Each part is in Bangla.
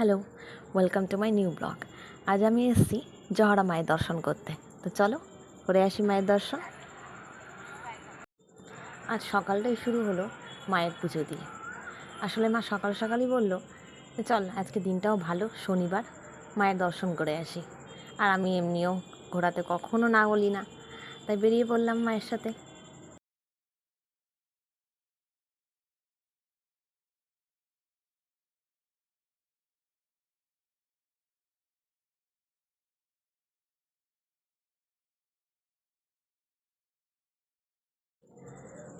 Hello welcome to my new blog আজ আমি এসেছি জহরা মায়ের দর্শন করতে। তো চলো করে আসি মায়ের দর্শন। আজ সকালটাই শুরু হলো মায়ের পুজো দিয়ে। আসলে মা সকাল সকালই বলল, চল আজকে দিনটাও ভালো, শনিবার, মায়ের দর্শন করে আসি। আর আমি এমনিও ঘোরাতে কখনো না বলি না। তাই বেরিয়ে পড়লাম মায়ের সাথে।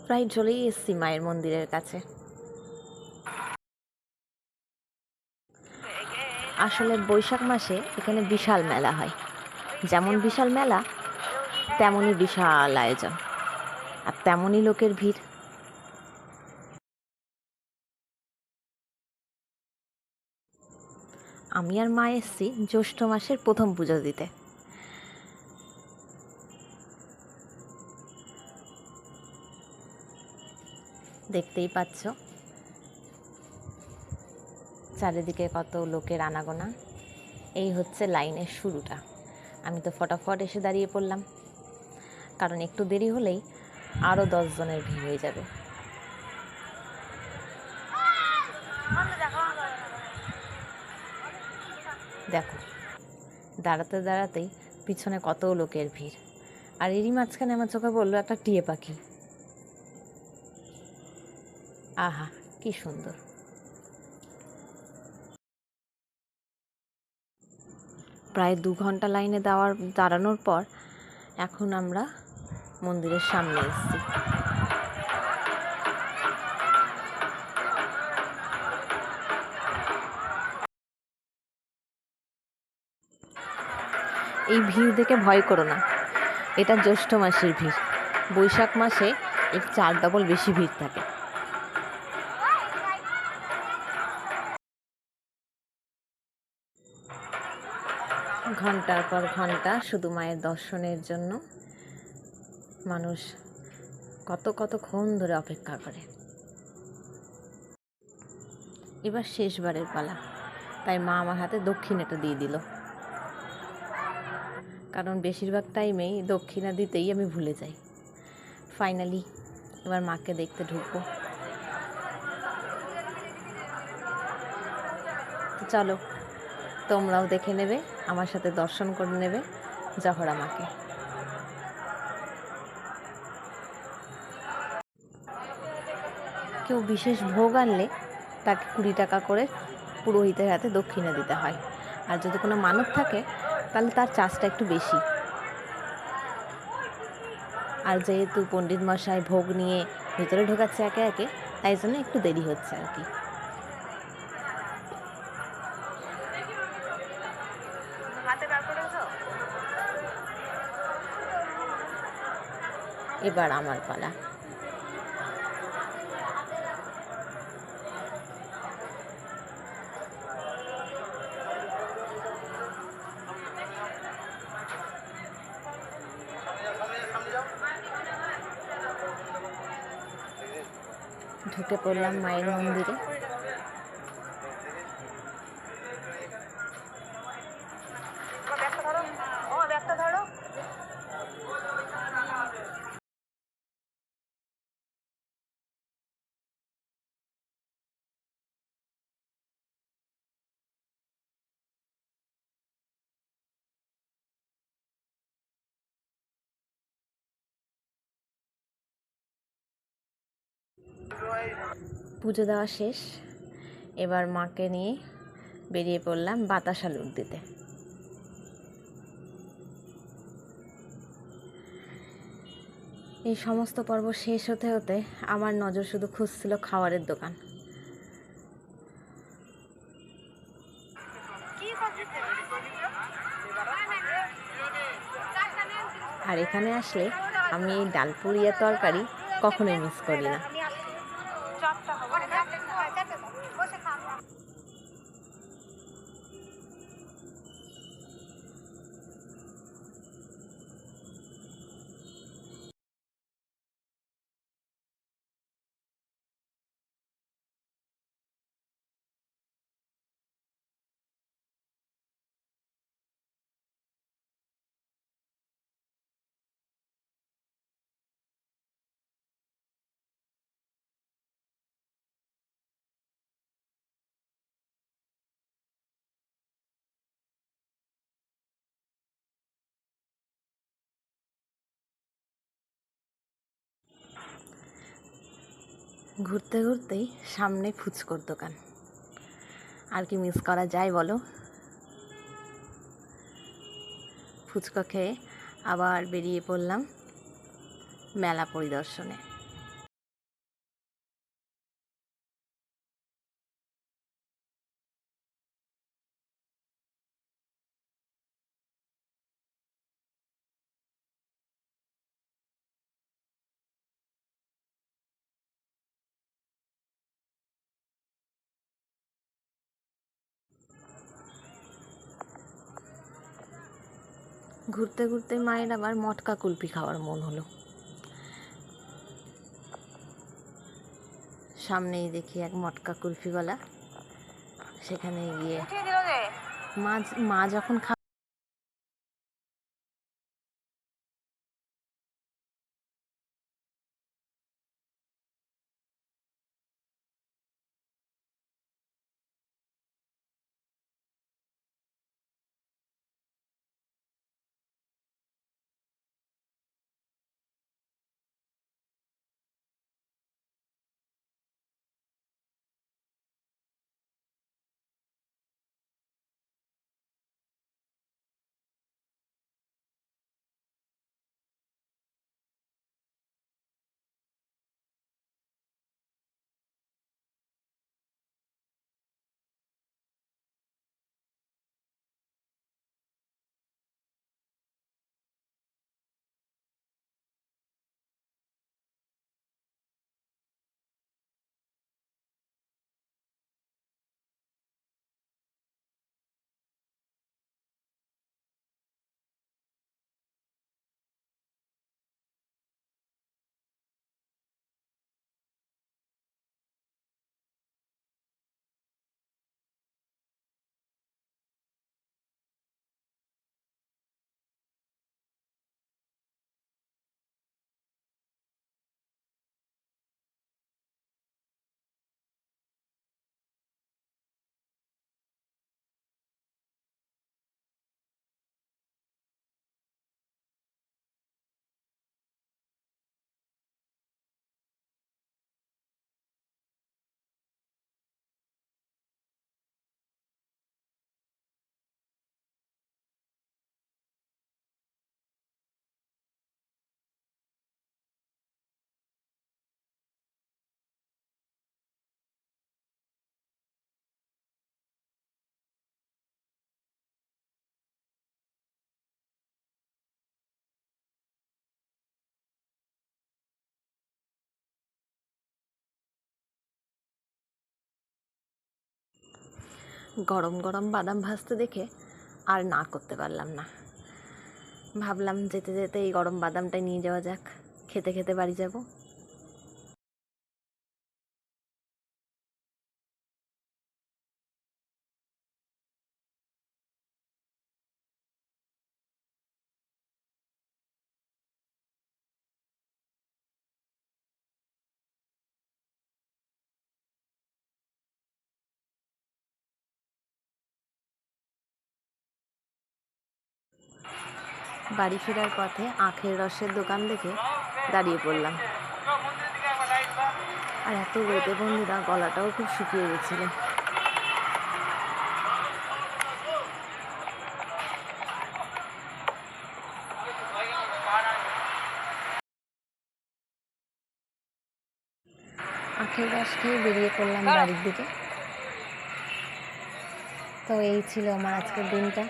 প্রায় চলেই এসছি মায়ের মন্দিরের কাছে। আসলে বৈশাখ মাসে এখানে বিশাল মেলা হয়। যেমন বিশাল মেলা, তেমনই বিশাল আয়োজন। আর তেমনই লোকের ভিড়। আমি আর মা এসছি জ্যৈষ্ঠ মাসের প্রথম পুজো দিতে। দেখতেই পাচ্ছ। চারিদিকে কত লোকের আনাগোনা। এই হচ্ছে লাইনের শুরুটা। আমি তো ফটাফট এসে দাঁড়িয়ে পড়লাম। কারণ একটু দেরি হলেই আরও দশজনের ভিড় হয়ে যাবে। দেখো, দাঁড়াতে দাঁড়াতেই পিছনে কত লোকের ভিড়। আর এরই মাঝখানে আমার চোখে পড়ল একটা টিয়ে পাখি। আহা, কি সুন্দর। প্রায় দু ঘণ্টা লাইনে দেওয়ার, দাঁড়ানোর পর এখন আমরা মন্দিরের সামনে এসেছি। এই ভিড় দেখে ভয় করো না। এটা জ্যৈষ্ঠ মাসের ভিড়। বৈশাখ মাসে এর চার ডবল বেশি ভিড় থাকে। ঘণ্টার পর ঘণ্টা শুধু মায়ের দর্শনের জন্য মানুষ কত কতক্ষণ ধরে অপেক্ষা করে। এবার শেষবারের পালা। তাই মা আমার হাতে দক্ষিণাটা দিয়ে দিল। কারণ বেশিরভাগ টাইমেই দক্ষিণা দিতেই আমি ভুলে যাই। ফাইনালি এবার মাকে দেখতে ঢুকবো। চলো তোমরাও দেখে নেবে, আমার সাথে দর্শন করে নেবে, জহরা মাকে কেউ বিশেষ ভোগ আনলে তাকে কুড়ি টাকা করে পুরোহিতের হাতে দক্ষিণা দিতে হয়। আর যদি কোনো মানত থাকে, তাহলে তার চার্জটা একটু বেশি। আর যেহেতু পণ্ডিত মশাই ভোগ নিয়ে ভিতরে ঢোকাচ্ছে একে একে, তাই জন্য একটু দেরি হচ্ছে আর কি। এবার আমার পালা। ঢুকে পড়লাম মায়ের মন্দিরে। পুজো দেওয়া শেষ। এবার মাকে নিয়ে বেরিয়ে পড়লাম বাতাসা লুট দিতে এই সমস্ত পর্ব শেষ হতে হতে আমার নজর শুধু খুঁজছিল খাবারের দোকান। আর এখানে আসলে আমি এই ডালপুরিয়া তরকারি কখনোই মিস করি না। ঘুরতে ঘুরতেই সামনে ফুচকোর দোকান। আর কি মিস করা যায় বলো? ফুচকা খেয়ে আবার বেরিয়ে পড়লাম মেলা পরিদর্শনে। ঘুরতে ঘুরতে মায়ের আবার মটকা কুলপি খাওয়ার মন হলো। সামনেই দেখি এক মটকা কুলফিওয়ালা সেখানে গিয়ে মা মা যখন গরম গরম বাদাম ভাজতে দেখে আর না করতে পারলাম না। ভাবলাম যেতে যেতে এই গরম বাদামটা নিয়ে যাওয়া যাক। খেতে খেতে বাড়ি যাব। বাড়ি ফেরার পথে আখের রসের দোকান দেখে দাঁড়িয়ে পড়লাম। আর এত রোদে বন্ধুরা, গলাটাও খুব শুকিয়ে গেছিল। আখের রস খেয়ে বেরিয়ে পড়লাম বাড়ির দিকে। তো এই ছিল আমার আজকের দিনটা।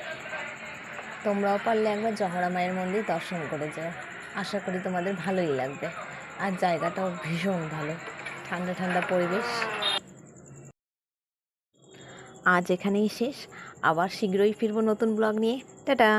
তোমরাও পারলে একবার জহরা মায়ের মন্দির দর্শন করে যাও। আশা করি তোমাদের ভালোই লাগবে। আর জায়গাটাও ভীষণ ভালো। ঠান্ডা ঠান্ডা পরিবেশ। আজ এখানেই শেষ। আবার শীঘ্রই ফিরবো নতুন ব্লগ নিয়ে। টাটা!